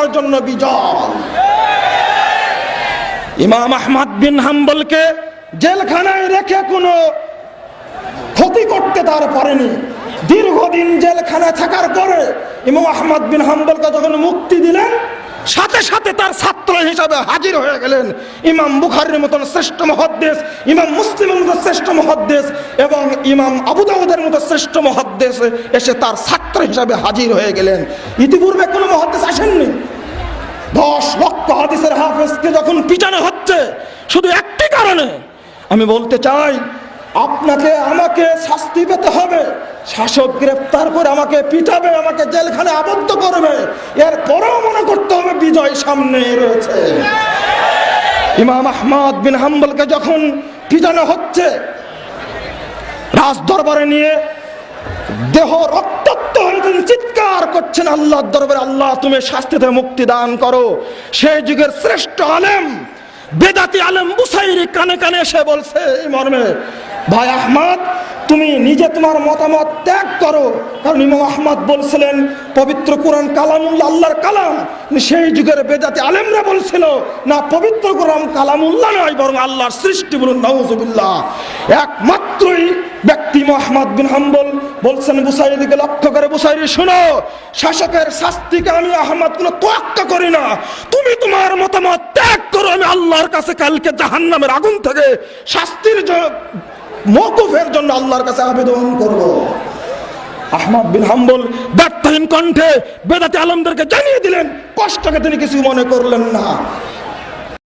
থাকার জন্য বিজয়। ইমাম আহমদ বিন হাম্বলকে জেলখানায় রেখে কোনো ক্ষতি করতে তার পারেনি। দীর্ঘদিন জেলখানায় থাকার পরে ইমাম আহমদ বিন হাম্বলকে যখন মুক্তি দিলেন, সাথে সাথে তার ছাত্র হিসাবে হাজির হয়ে গেলেন ইমাম বুখারির মতন শ্রেষ্ঠ মহাদ্দেশ, ইমাম মুসলিমের মতো শ্রেষ্ঠ মহাদ্দেশ এবং ইমাম আবু দাউদের মতো শ্রেষ্ঠ মহাদ্দেশ এসে তার ছাত্র হিসাবে হাজির হয়ে গেলেন। ইতিপূর্বে কোনো লক্ষ হাদিসের হাফেজকে যখন পিটানো হচ্ছে, শুধু একটি কারণে, আমি বলতে চাই, আপনাকে আমাকে শাস্তি পেতে হবে। শাসক গ্রেফতার করে আমাকে পিটাবে, আমাকে জেলখানে আবদ্ধ করবে। এর পরেও মনে করতে হবে বিজয় সামনে রয়েছে। ইমাম আহমদ বিন হাম্বলকে যখন পিটানো হচ্ছে রাজ দরবারে নিয়ে দেহ চিৎকার করছেন আল্লাহর দরবারে, আল্লাহ তুমি শাস্তি থেকে মুক্তি দান করো। সেই যুগের শ্রেষ্ঠ আলেম, বেদাতি আলেম বুসাইরি কানে কানে এসে বলছে, এই মর্মে, ভাই আহমদ তুমি নিজে তোমার মতামত ত্যাগ করো। কারণ ইমাম আহমদ বলছিলেন, পবিত্র কোরআন কালামুল্লাহ আল্লাহর কালাম। সেই যুগের বেদাতি আলেমরা বলছিল, না, পবিত্র কোরআন কালামুল্লাহ নয়, বরং আল্লাহর সৃষ্টি বলুন নওজুবিল্লাহ একমাত্রই ব্যক্তি মোহাম্মদ বিন হাম্বল বলছেন, বুসাইরিকে লক্ষ্য করে, বুসাইরি, শুনো, শাসকের শাস্তিকে আমি আহমদ কোনো তোয়াক্কা করি না। তুমি তোমার মতামত ত্যাগ করো, আমি আল্লাহর কাছে কালকে জাহান্নামের আগুন থেকে শাস্তির মকুফের জন্য আল্লাহর কাছে আবেদন করব। আহমদ বিন হাম্বল ব্যর্থহীন কণ্ঠে বেদাতে আলমদেরকে জানিয়ে দিলেন, কষ্টকে তিনি কিছু মনে করলেন না।